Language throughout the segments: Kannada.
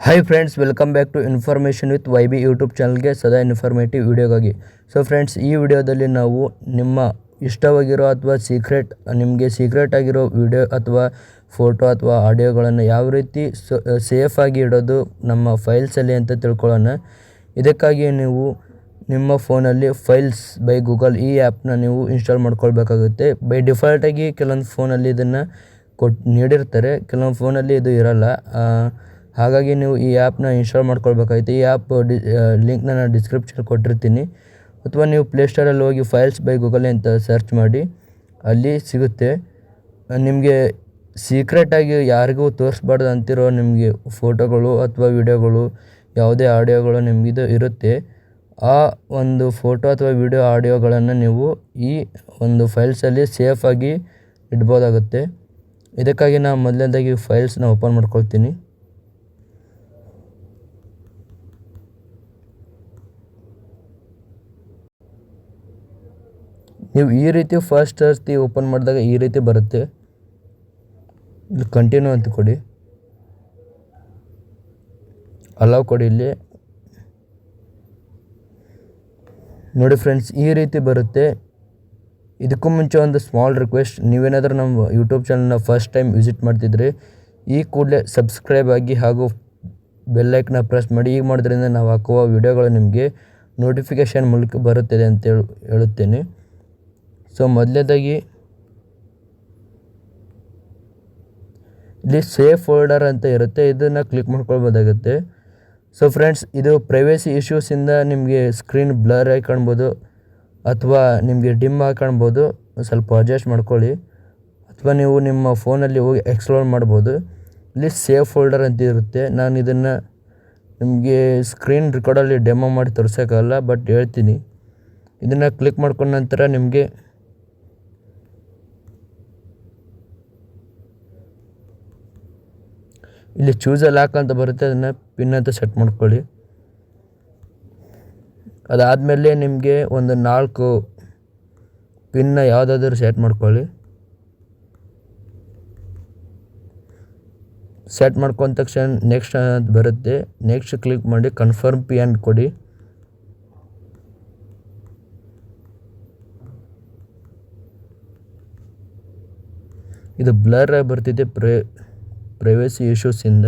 Hi friends welcome back to information with Y B YouTube ಚಾನಲ್ಗೆ ಸದಾ ಇನ್ಫಾರ್ಮೇಟಿವ್ ವಿಡಿಯೋಗಾಗಿ ಸೊ ಫ್ರೆಂಡ್ಸ್ ಈ ವಿಡಿಯೋದಲ್ಲಿ ನಾವು ನಿಮ್ಮ ಇಷ್ಟವಾಗಿರೋ ಅಥವಾ ಸೀಕ್ರೆಟ್ ನಿಮಗೆ ಸೀಕ್ರೆಟ್ ಆಗಿರೋ ವಿಡಿಯೋ ಅಥವಾ ಫೋಟೋ ಅಥವಾ ಆಡಿಯೋಗಳನ್ನು ಯಾವ ರೀತಿ ಸೇಫಾಗಿ ಇಡೋದು ನಮ್ಮ ಫೈಲ್ಸಲ್ಲಿ ಅಂತ ತಿಳ್ಕೊಳ್ಳೋಣ. ಇದಕ್ಕಾಗಿ ನೀವು ನಿಮ್ಮ ಫೋನಲ್ಲಿ ಫೈಲ್ಸ್ ಬೈ ಗೂಗಲ್ ಈ ಆ್ಯಪ್ನ ನೀವು ಇನ್ಸ್ಟಾಲ್ ಮಾಡ್ಕೊಳ್ಬೇಕಾಗುತ್ತೆ. ಬೈ ಡಿಫಾಲ್ಟಾಗಿ ಕೆಲವೊಂದು ಫೋನಲ್ಲಿ ಇದನ್ನು ಕೊಟ್ಟು ನೀಡಿರ್ತಾರೆ. ಕೆಲವೊಂದು ಫೋನಲ್ಲಿ ಇದು ಇರಲ್ಲ. ಹಾಗಾಗಿ ನೀವು ಈ ಆ್ಯಪ್ನ ಇನ್ಸ್ಟಾಲ್ ಮಾಡ್ಕೊಳ್ಬೇಕಾಯ್ತು. ಈ ಆ್ಯಪ್ ಡಿ ಲಿಂಕ್ನ ನಾನು ಡಿಸ್ಕ್ರಿಪ್ಷನ್ ಕೊಟ್ಟಿರ್ತೀನಿ. ಅಥವಾ ನೀವು ಪ್ಲೇಸ್ಟೋರಲ್ಲಿ ಹೋಗಿ ಫೈಲ್ಸ್ ಬೈ ಗೂಗಲ್ ಅಂತ ಸರ್ಚ್ ಮಾಡಿ, ಅಲ್ಲಿ ಸಿಗುತ್ತೆ. ನಿಮಗೆ ಸೀಕ್ರೆಟಾಗಿ ಯಾರಿಗೂ ತೋರಿಸ್ಬಾರ್ದು ಅಂತಿರೋ ನಿಮಗೆ ಫೋಟೋಗಳು ಅಥವಾ ವಿಡಿಯೋಗಳು, ಯಾವುದೇ ಆಡಿಯೋಗಳು ನಿಮಗಿದು ಇರುತ್ತೆ. ಆ ಒಂದು ಫೋಟೋ ಅಥವಾ ವಿಡಿಯೋ ಆಡಿಯೋಗಳನ್ನು ನೀವು ಈ ಒಂದು ಫೈಲ್ಸಲ್ಲಿ ಸೇಫಾಗಿ ಇಡ್ಬೋದಾಗುತ್ತೆ. ಇದಕ್ಕಾಗಿ ನಾನು ಮೊದಲನೇದಾಗಿ ಫೈಲ್ಸ್ನ ಓಪನ್ ಮಾಡ್ಕೊಳ್ತೀನಿ. ನೀವು ಈ ರೀತಿ ಫಸ್ಟ್ ಸರ್ತಿ ಓಪನ್ ಮಾಡಿದಾಗ ಈ ರೀತಿ ಬರುತ್ತೆ. ಇಲ್ಲಿ ಕಂಟಿನ್ಯೂ ಅಂತ ಕೊಡಿ. ಅಲೌ ಕೊಡಿ ಇಲ್ಲಿ. ನೋಡಿ ಫ್ರೆಂಡ್ಸ್ ಈ ರೀತಿ ಬರುತ್ತೆ. ಇದಕ್ಕೂ ಮುಂಚೆ ಒಂದು ಸ್ಮಾಲ್ ರಿಕ್ವೆಸ್ಟ್ ನೀವೇನಾದರೂ ನಮ್ಮ ಯೂಟ್ಯೂಬ್ ಚಾನಲ್ನ ಫಸ್ಟ್ ಟೈಮ್ ವಿಸಿಟ್ ಮಾಡ್ತಿದ್ರೆ, ಈ ಕೂಡಲೇ ಸಬ್ಸ್ಕ್ರೈಬ್ ಆಗಿ ಹಾಗೂ ಬೆಲ್ಲೈಕ್ನ ಪ್ರೆಸ್ ಮಾಡಿ. ಈಗ ಮಾಡೋದ್ರಿಂದ ನಾವು ಹಾಕುವ ವಿಡಿಯೋಗಳು ನಿಮಗೆ ನೋಟಿಫಿಕೇಷನ್ ಮೂಲಕ ಬರುತ್ತದೆ ಅಂತ ಹೇಳು, ಹೇಳುತ್ತೇನೆ. ಸೊ ಮೊದಲನೇದಾಗಿ ಇಲ್ಲಿ ಸೇಫ್ ಫೋಲ್ಡರ್ ಅಂತ ಇರುತ್ತೆ. ಇದನ್ನು ಕ್ಲಿಕ್ ಮಾಡ್ಕೊಳ್ಬೋದಾಗುತ್ತೆ. ಸೊ ಫ್ರೆಂಡ್ಸ್ ಇದು ಪ್ರೈವೇಸಿ ಇಶ್ಯೂಸಿಂದ ನಿಮಗೆ ಸ್ಕ್ರೀನ್ ಬ್ಲರ್ ಆಗಿ ಕಾಣ್ಬೋದು. ಅಥವಾ ನಿಮಗೆ ಡಿಮ್ ಆಗಿ ಕಾಣ್ಬೋದು. ಸ್ವಲ್ಪ ಅಡ್ಜಸ್ಟ್ ಮಾಡ್ಕೊಳ್ಳಿ. ಅಥವಾ ನೀವು ನಿಮ್ಮ ಫೋನಲ್ಲಿ ಹೋಗಿ ಎಕ್ಸ್ಪ್ಲೋರ್ ಮಾಡ್ಬೋದು. ಇಲ್ಲಿ ಸೇಫ್ ಫೋಲ್ಡರ್ ಅಂತ ಇರುತ್ತೆ. ನಾನು ಇದನ್ನು ನಿಮಗೆ ಸ್ಕ್ರೀನ್ ರೆಕಾರ್ಡಲ್ಲಿ ಡೆಮೋ ಮಾಡಿ ತೋರಿಸೋಕ್ಕಾಗಲ್ಲ ಬಟ್ ಹೇಳ್ತೀನಿ. ಇದನ್ನು ಕ್ಲಿಕ್ ಮಾಡ್ಕೊಂಡ ನಂತರ ನಿಮಗೆ ಇಲ್ಲಿ ಚೂಸ್ ಲಾಕ್ ಅಂತ ಬರುತ್ತೆ, ಅದನ್ನು ಪಿನ್ ಅಂತ ಸೆಟ್ ಮಾಡ್ಕೊಳ್ಳಿ. ಅದಾದಮೇಲೆ ನಿಮಗೆ ಒಂದು ನಾಲ್ಕು ಪಿನ್ನ ಯಾವುದಾದ್ರೂ ಸೆಟ್ ಮಾಡ್ಕೊಳ್ಳಿ. ಸೆಟ್ ಮಾಡ್ಕೊಂಡ ತಕ್ಷಣ ನೆಕ್ಸ್ಟ್ ಅಂತ ಬರುತ್ತೆ. ನೆಕ್ಸ್ಟ್ ಕ್ಲಿಕ್ ಮಾಡಿ ಕನ್ಫರ್ಮ್ ಪಿ ಅಂತ ಕೊಡಿ. ಇದು ಬ್ಲರ್ ಬರ್ತಿದೆ ಪ್ರೈ ಪ್ರೈವೇಸಿ ಇಶ್ಯೂಸಿಂದ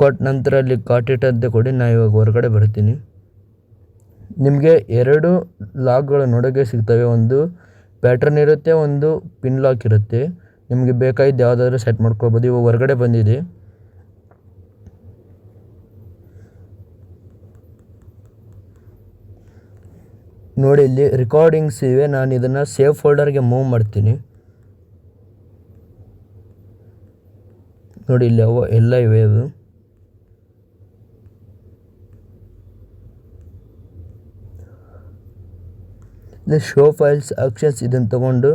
ಕೊಟ್ಟ ನಂತರ ಅಲ್ಲಿ ಕಾಟಿಟ್ ಕೊಡಿ ನಾ ಇವಾಗ ಹೊರಗಡೆ ಬರ್ತೀನಿ. ನಿಮಗೆ ಎರಡು ಲಾಕ್ಗಳು ನೋಡೋಕ್ಕೆ ಸಿಗ್ತವೆ. ಒಂದು ಪ್ಯಾಟ್ರನ್ ಇರುತ್ತೆ, ಒಂದು ಪಿನ್ ಲಾಕ್ ಇರುತ್ತೆ. ನಿಮಗೆ ಬೇಕಾಗಿದ್ದು ಯಾವುದಾದ್ರೂ ಸೆಟ್ ಮಾಡ್ಕೋಬೋದು. ಇವಾಗ ಹೊರಗಡೆ ಬಂದಿದೆ. ನೋಡಿ, ಇಲ್ಲಿ ರೆಕಾರ್ಡಿಂಗ್ಸ್ ಇವೆ. ನಾನು ಇದನ್ನು ಸೇವ್ ಫೋಲ್ಡರ್ಗೆ ಮೂವ್ ಮಾಡ್ತೀನಿ. ನೋಡಿ, ಇಲ್ಲಿ ಅವು ಎಲ್ಲ ಇವೆ ಅದು. ಶೋ ಫೈಲ್ಸ್ ಆಕ್ಷನ್ಸ್ ಇದನ್ನು ತಗೊಂಡು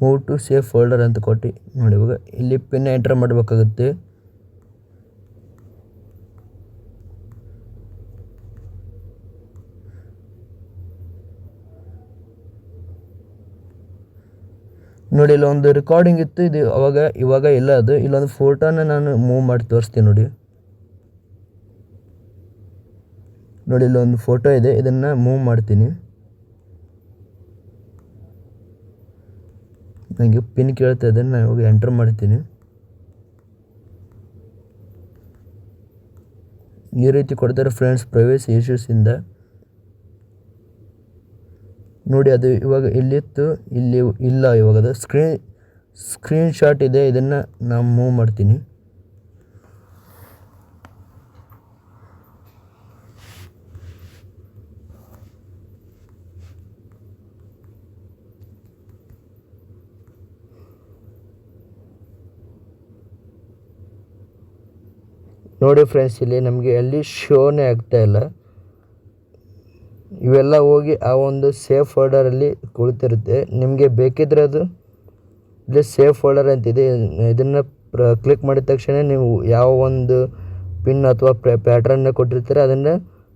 ಮೂವ್ ಟು ಸೇಫ್ ಫೋಲ್ಡರ್ ಅಂತ ಕೊಟ್ಟು ನೋಡಿ ಇವಾಗ ಇಲ್ಲಿ ಪಿನ್ ಎಂಟರ್ ಮಾಡಬೇಕಾಗುತ್ತೆ. ನೋಡಿ ಇಲ್ಲೊಂದು ರೆಕಾರ್ಡಿಂಗ್ ಇತ್ತು. ಇದು ಅವಾಗ, ಇವಾಗ ಇಲ್ಲ ಅದು. ಇಲ್ಲೊಂದು ಫೋಟೋನ ನಾನು ಮೂವ್ ಮಾಡಿ ತೋರಿಸ್ತೀನಿ ನೋಡಿ. ನೋಡಿ ಇಲ್ಲೊಂದು ಫೋಟೋ ಇದೆ. ಇದನ್ನು ಮೂವ್ ಮಾಡ್ತೀನಿ. ನನಗೆ ಪಿನ್ ಕೇಳ್ತಾ ಇದೆ. ನಾನು ಇವಾಗ ಎಂಟರ್ ಮಾಡ್ತೀನಿ. ಈ ರೀತಿ ಕೊಡ್ತಾರೆ ಫ್ರೆಂಡ್ಸ್ ಪ್ರೈವೇಸಿ ಇಶ್ಯೂಸಿಂದ ನೋಡಿ, ಅದು ಇವಾಗ ಇಲ್ಲಿತ್ತು ಇಲ್ಲಿ ಇಲ್ಲ ಇವಾಗ ಅದು ಸ್ಕ್ರೀನ್ ಸ್ಕ್ರೀನ್ ಶಾಟ್ ಇದೆ. ಇದನ್ನು ನಾನು ಮೂವ್ ಮಾಡ್ತೀನಿ. ನೋಡಿ ಫ್ರೆಂಡ್ಸ್ ಇಲ್ಲಿ ನಮಗೆ ಎಲ್ಲಿ ಶೋನೇ ಆಗ್ತಾ ಇಲ್ಲ. ಇವೆಲ್ಲ ಹೋಗಿ ಆ ಒಂದು ಸೇಫ್ ಫೋಲ್ಡರಲ್ಲಿ ಕುಳಿತಿರುತ್ತೆ. ನಿಮಗೆ ಬೇಕಿದ್ರೆ ಅದು ಇಲ್ಲಿ ಸೇಫ್ ಫೋಲ್ಡರ್ ಅಂತಿದೆ. ಇದನ್ನು ಪ್ರ ಕ್ಲಿಕ್ ಮಾಡಿದ ತಕ್ಷಣ ನೀವು ಯಾವ ಒಂದು ಪಿನ್ ಅಥವಾ ಪ್ಯಾಟ್ರನ್ನ ಕೊಟ್ಟಿರ್ತೀರ ಅದನ್ನು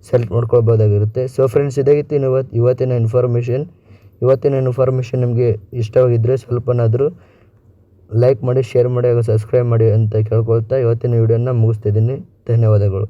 ಸೆಲೆಕ್ಟ್ ಮಾಡ್ಕೊಳ್ಬೋದಾಗಿರುತ್ತೆ. ಸೊ ಫ್ರೆಂಡ್ಸ್ ಇದಾಗಿತ್ತು ಇವತ್ತು ಇವತ್ತಿನ ಇನ್ಫಾರ್ಮೇಷನ್ ಇವತ್ತಿನ ಇನ್ಫಾರ್ಮೇಷನ್ ನಿಮಗೆ ಇಷ್ಟವಾಗಿದ್ದರೆ ಸ್ವಲ್ಪನಾದರೂ ಲೈಕ್ ಮಾಡಿ ಶೇರ್ ಮಾಡಿ ಹಾಗೂ ಸಬ್ಸ್ಕ್ರೈಬ್ ಮಾಡಿ ಅಂತ ಕೇಳ್ಕೊಳ್ತಾ ಇವತ್ತಿನ ವಿಡಿಯೋನ ಮುಗಿಸ್ತಿದ್ದೀನಿ. ಧನ್ಯವಾದಗಳು.